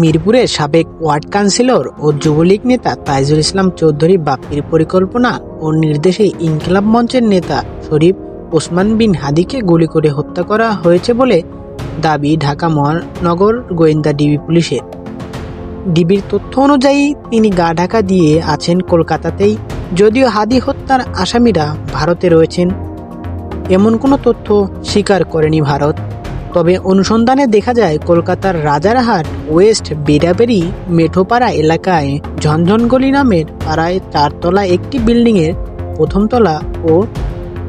মিরপুরের সাবেক ward councillor ও যুবলীগ নেতা তাইজুল ইসলাম চৌধুরী বাপ্পির পরিকল্পনা ও নির্দেশে ইনকিলাব মঞ্চের নেতা শরীফ ওসমান বিন হাদিকে গুলি করে হত্যা করা হয়েছে বলে দাবি ঢাকা মহানগর গোয়েন্দা ডিবি পুলিশের। ডিবির তথ্য অনুযায়ী তিনি গা ঢাকা দিয়ে আছেন কলকাতাতেই, যদিও হাদি হত্যার আসামিরা ভারতে রয়েছেন। এমন কোনো তথ্য স্বীকার করেনি ভারত। তবে অনুসন্ধানে দেখা যায় কলকাতার রাজারহাট, ওয়েস্ট বেড়াবেড়ি মেঠোপাড়া এলাকায় ঝনঝনগলি নামের পাড়ায় চারতলা একটি বিল্ডিংয়ের প্রথম তলা ও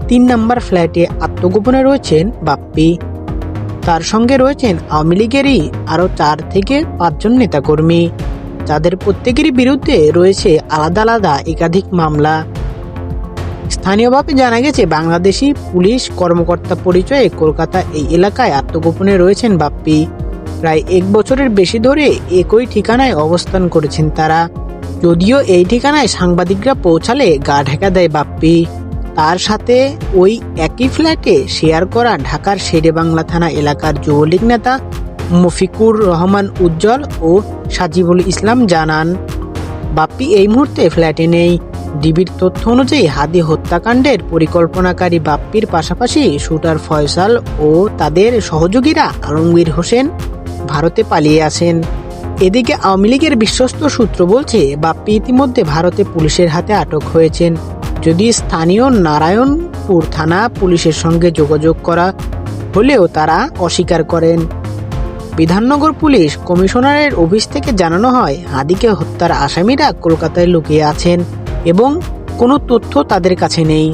তিন নম্বর ফ্ল্যাটে আত্মগোপনে রয়েছেন বাপ্পি। তার সঙ্গে রয়েছেন আওয়ামী লীগেরই আরও চার থেকে পাঁচজন নেতাকর্মী। যাদের প্রত্যেকেরই বিরুদ্ধে রয়েছে আলাদা আলাদা একাধিক মামলা। স্থানীয়ভাবে জানা গেছে, বাংলাদেশি পুলিশ কর্মকর্তা পরিচয়ে কলকাতা এই এলাকায় আত্মগোপনে রয়েছেন বাপ্পি। প্রায় এক বছরের বেশি ধরে একই ঠিকানায় অবস্থান করেছেন তারা। যদিও এই ঠিকানায় সাংবাদিকরা পৌঁছালে গা ঢাকা দেয় বাপ্পি। তার সাথে ওই একই ফ্ল্যাটে শেয়ার করা ঢাকার শেরেবাংলা থানা এলাকার যুবলীগ নেতা মফিকুর রহমান উজ্জ্বল ও সাজিবুল ইসলাম জানান, বাপ্পি এই মুহূর্তে ফ্ল্যাটে নেই। ডিবির তথ্য অনুযায়ী হাদি হত্যাকাণ্ডের পরিকল্পনাকারী বাপ্পির পাশাপাশি শুটার ফয়সাল ও তাদের সহযোগীরা আলমগীর হোসেন ভারতে পালিয়ে আসেন এদিকে আওয়ামী লীগের বিশ্বস্ত সূত্র বলছে, বাপ্পি ইতিমধ্যে ভারতে পুলিশের হাতে আটক হয়েছেন। যদি স্থানীয় নারায়ণপুর থানা পুলিশের সঙ্গে যোগাযোগ করা হলেও তারা অস্বীকার করেন। বিধাননগর পুলিশ কমিশনারের অফিস থেকে জানানো হয়, হাদিকে হত্যার আসামিরা কলকাতায় লুকিয়ে আছেন। এবং কোনো তথ্য তাদের কাছে নেই।